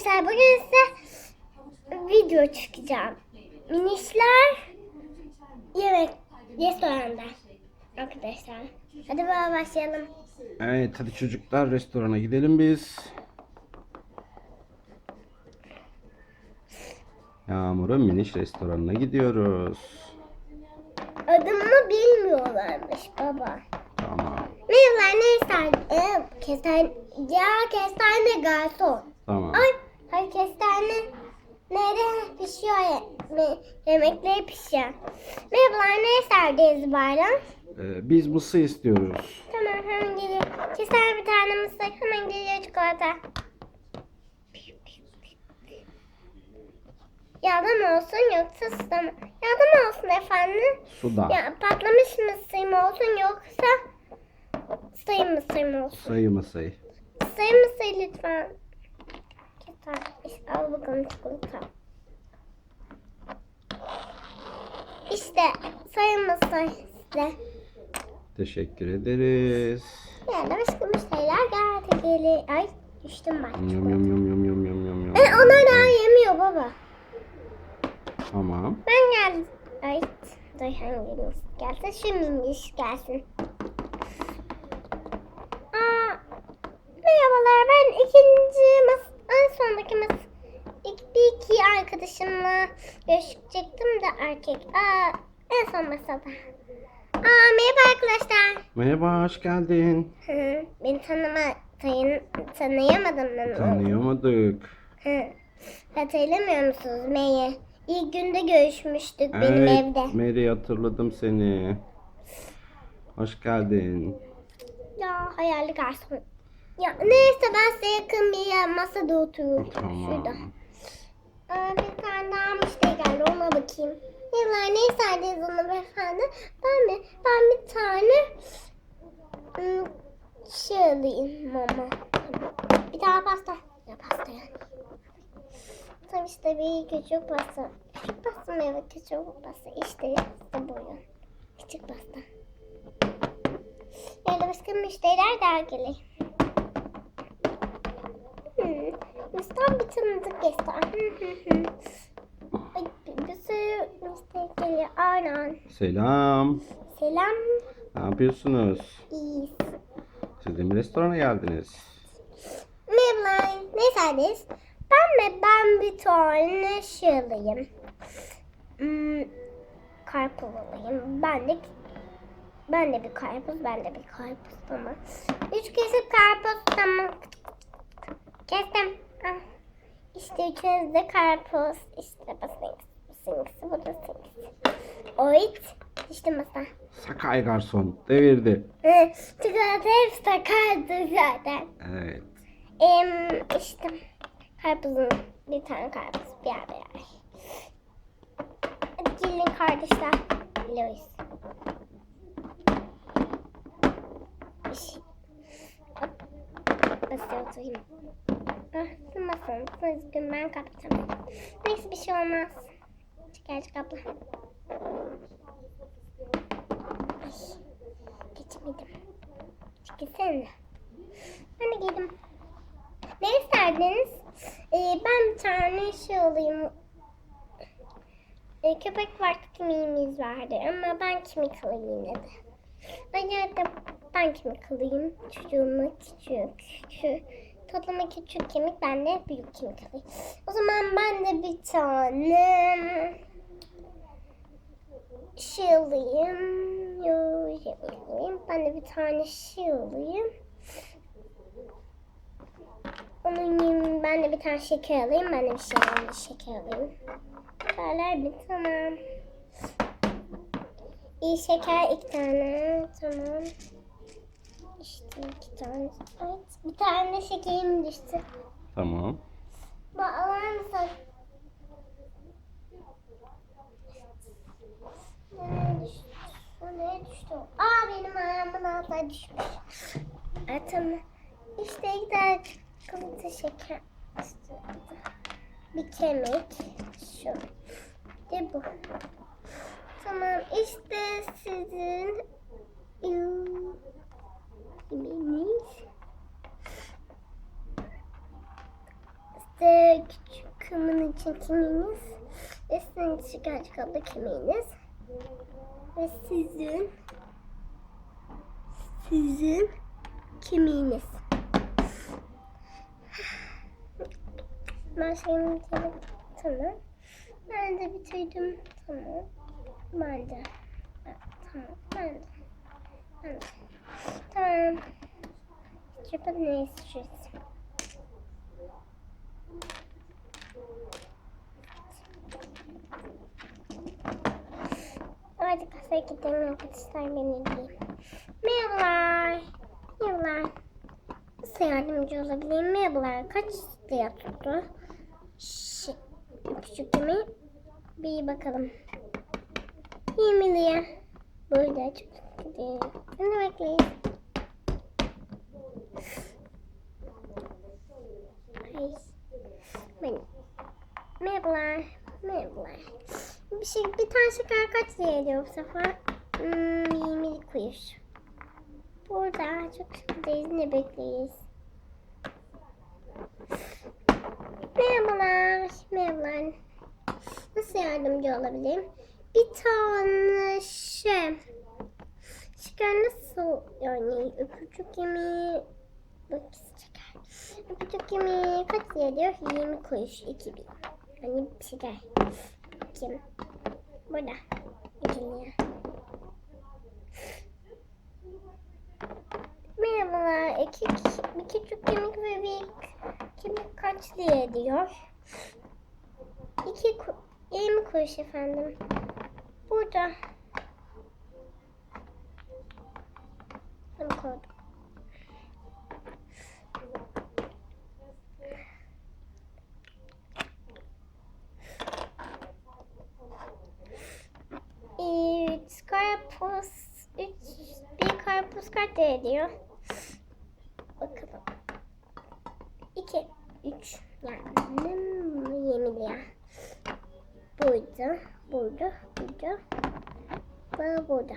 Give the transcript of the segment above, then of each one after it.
arkadaşlar bugün size video çıkacağım. Minişler yemek restoranda arkadaşlar. Hadi baba başlayalım. Evet hadi çocuklar restorana gidelim biz. Yağmur'un miniş restoranına gidiyoruz. Adımı bilmiyorlarmış baba. Tamam. Merhabalar ne ister? Ee, kestane, ya kestane garson. Tamam. Ay, kestane nerede pişiyor ye, me- yemekleri pişiyor. Merhabalar ne isterdiniz bayram? Ee, biz mısır istiyoruz. Tamam hemen geliyor. Kestane bir tane mısır hemen geliyor çikolata. Yağda mı olsun yoksa suda mı? Yağda mı olsun efendim? Suda. Ya patlamış mısır mı olsun yoksa sayı mısır mı olsun? Sayı mısır. Sayı mısır lütfen. İşte al bakalım çikolata. İşte sayı mısır size. Teşekkür ederiz. Yani başka müşteriler geldi geli. Ay düştüm ben. Yum yum yum yum yum yum yum yum. E, onlar daha yemiyor baba. Tamam. Ben geldim. Ay dur hangimiz gelsin? Şu mingiş gelsin. Aa, merhabalar ben ikinci mas ilk bir iki arkadaşımla görüşecektim de erkek. Aa, en son masada. Aa, merhaba arkadaşlar. Merhaba hoş geldin. Hı, Beni tanıma, tanı, tanıyamadım ben. Tanıyamadık. Hı. Hatırlamıyor musunuz Meyi? İlk günde görüşmüştük benim Evet evde. Mary hatırladım seni. Hoş geldin. Ya hayalli garson. Ya neyse ben size yakın bir yer masada oturuyorum. Tamam. Şurada. Aa, bir tane daha müşteri geldi ona bakayım. Yıllar ne isterdiniz ona beyefendi? Ben mi? Ben bir tane ım, şey alayım mama. Bir tane pasta. Ya pasta yani. Tabii işte bir küçük pasta. Küçük pasta mı evet küçük pasta. İşte işte buyurun. Küçük pasta. Yani başka müşteriler daha gelir. Müstan bir tanıdık göster. Hı hı hı. Ay, bir sürü müşteri geliyor. Aynen. Selam. Selam. Ne yapıyorsunuz? İyiyiz. Siz de mi restorana geldiniz? Merhabalar. Ne isterdiniz? Ben mi? Ben bir tane şey alayım. Hmm, karpuz alayım. Ben de ben de bir karpuz, ben de bir karpuz tamam. Üç kesip karpuz tamam. Kestim. Ah. İşte üçünüz de karpuz. İşte basın. Singisi, bu da singisi. Oyt. İşte masa. Sakay garson devirdi. Hı, Çikolata hepsi takardı zaten. Evet. Em, işte karpuzun bir tane karpuz bir yer bir. Hadi gelin kardeşler. Louis. İş. Oturayım. Ah, sığmasın. Üzgün ben kaptım. Neyse bir şey olmaz. Çıkar çık abla. Ay, geçemedim. Çekilsene. Ben de geldim. Ne isterdiniz? Ee, ben bir tane şey alayım. Ee, köpek vardı kimiğimiz vardı ama ben kemik alayım yine de. Ay da ben kemik alayım. Çocuğuma küçük. Şu, toplama küçük kemik ben de büyük kemik alayım. O zaman ben de bir tane şey alayım. Yo, şey alayım. Ben de bir tane şey alayım. Onun ben de bir tane şeker alayım. Ben de bir şey alayım. Şeker alayım. Şekerler bir tamam. İyi şeker iki tane. Tamam. İki tane. Evet. Bir tane şekerim düştü. Tamam. Bak alar mısın? Nereye düştü? Nereye düştü? Aa benim ayağımın altına düşmüş. Evet tamam. İşte iki tane çikolata şeker. Bir kemik. Şu. De bu. Tamam işte sizin yemeğiniz. İşte küçük kımın için kemiğiniz. İçin gerçek abla kemiğiniz. Ve sizin sizin kemiğiniz. Ben şeyimi bitirdim. Tamam. Ben de bitirdim. Tamam. Ben de. Tamam. Ben de. Ben de. Tamam. Çöpe ne istiyorsun? Hadi kasaya gidelim arkadaşlar beni diyeyim. Merhabalar. Merhabalar. Nasıl yardımcı olabilirim? Merhabalar. Kaç lira tuttu? Şi, küçük mi? Bir bakalım. 20 lira. Burada çok gidiyor. Seni bekleyin. Ay. Ben. Merhabalar. Merhabalar. Bir şey, bir tane şeker kaç lira ediyor bu sefer? Hmm, 20 kuruş. Burada çok şükürdeyiz. Ne bekleyiz? Merhabalar. Merhabalar. Nasıl yardımcı olabilirim? Bir tane şey. Şeker nasıl yani öpücük yemeği bak şeker. Öpücük yemeği kaç lira diyor? 20 kuruş 2000. Hani şeker. Kim? Burada. 2 lira. Merhabalar. İki, bir küçük kemik ve bir kemik kaç lira ediyor? İki ku, 20 kuruş efendim. Burada. Koydum. Üç karpuz, üç, bir karpuz kaç lira ediyor? Bakalım. İki, üç, yani yirmi lira. Burada, burada, burada, ve burada.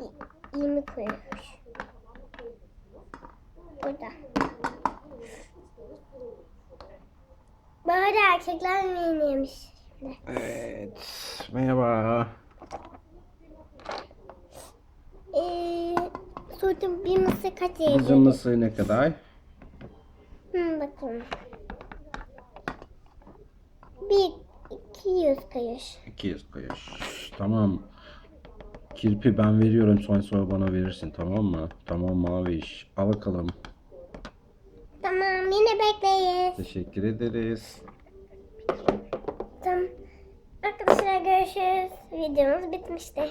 20 koyuyoruz. Burada. Böyle erkekler yemiş. Evet. Merhaba. Ee, sordum bir mısır kaç yedi? Bizim mısır ne kadar? Hmm, bakalım. Bir, iki yüz kayış. İki yüz kayış. Tamam. Kirpi ben veriyorum sonra sonra bana verirsin tamam mı? Tamam Maviş. Al bakalım. Tamam yine bekleyiz. Teşekkür ederiz. Tamam. Arkadaşlar görüşürüz. Videomuz bitmişti.